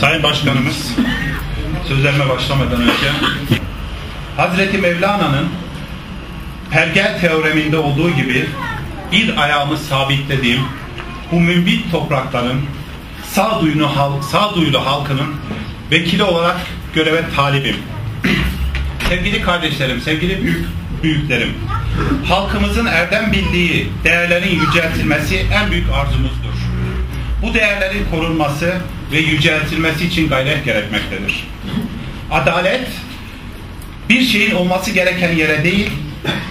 Sayın Başkanımız, sözlerime başlamadan önce Hazreti Mevlana'nın pergel teoreminde olduğu gibi bir ayağımı sabitlediğim bu mümbit toprakların sağduyulu, halk, sağduyulu halkının vekili olarak göreve talibim. Sevgili kardeşlerim, sevgili büyük büyüklerim, halkımızın erdem bildiği değerlerin yüceltilmesi en büyük arzumuzdur. Bu değerlerin korunması ve yüceltilmesi için gayret gerekmektedir. Adalet bir şeyin olması gereken yere değil,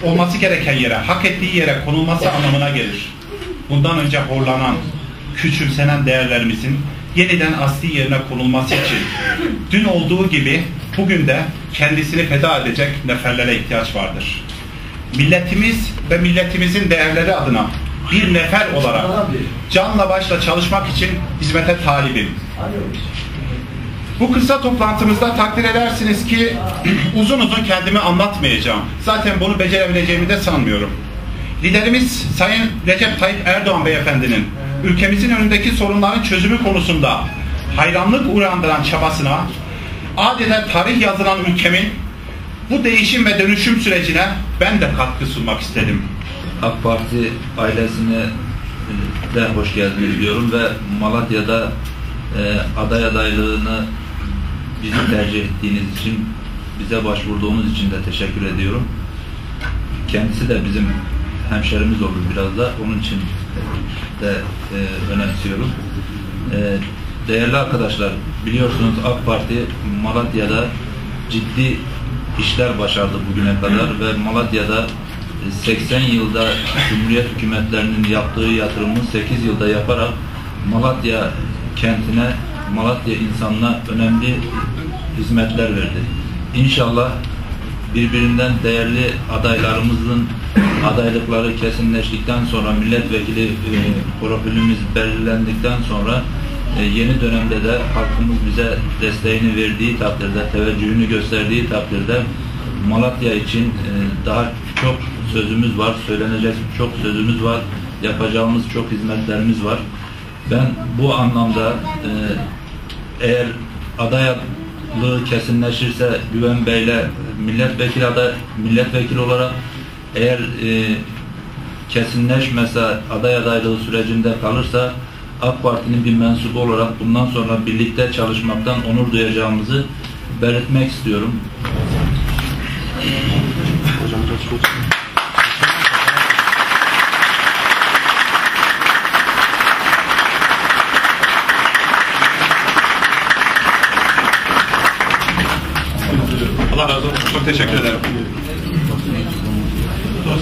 olması gereken yere, hak ettiği yere konulması anlamına gelir. Bundan önce horlanan, küçümsenen değerlerimizin yeniden asli yerine konulması için dün olduğu gibi bugün de kendisini feda edecek neferlere ihtiyaç vardır. Milletimiz ve milletimizin değerleri adına bir nefer olarak canla başla çalışmak için hizmete talibim. Bu kısa toplantımızda takdir edersiniz ki uzun uzun kendimi anlatmayacağım. Zaten bunu becerebileceğimi de sanmıyorum. Liderimiz Sayın Recep Tayyip Erdoğan Beyefendinin ülkemizin önündeki sorunların çözümü konusunda hayranlık uyandıran çabasına adeta tarih yazılan ülkemin bu değişim ve dönüşüm sürecine ben de katkı sunmak istedim. AK Parti ailesine e, de hoş geldiniz diyorum ve Malatya'da e, aday adaylığını bizi tercih ettiğiniz için, bize başvurduğunuz için de teşekkür ediyorum. Kendisi de bizim hemşerimiz olur biraz da, onun için de e, önemsiyorum. E, değerli arkadaşlar, biliyorsunuz AK Parti Malatya'da ciddi işler başardı bugüne kadar ve Malatya'da 80 yılda Cumhuriyet hükümetlerinin yaptığı yatırımı 8 yılda yaparak Malatya kentine, Malatya insanına önemli hizmetler verdi. İnşallah birbirinden değerli adaylarımızın adaylıkları kesinleştikten sonra milletvekili e, profilimiz belirlendikten sonra e, yeni dönemde de halkımız bize desteğini verdiği takdirde, teveccühünü gösterdiği takdirde Malatya için e, daha çok sözümüz var, söylenecek çok sözümüz var, yapacağımız çok hizmetlerimiz var. Ben bu anlamda e, eğer adaylığı kesinleşirse Güven Bey'le milletvekili aday, milletvekili olarak eğer e, kesinleşmese aday adaylığı sürecinde kalırsa AK Parti'nin bir mensubu olarak bundan sonra birlikte çalışmaktan onur duyacağımızı belirtmek istiyorum. Allah razı olsun. Çok teşekkür ederim.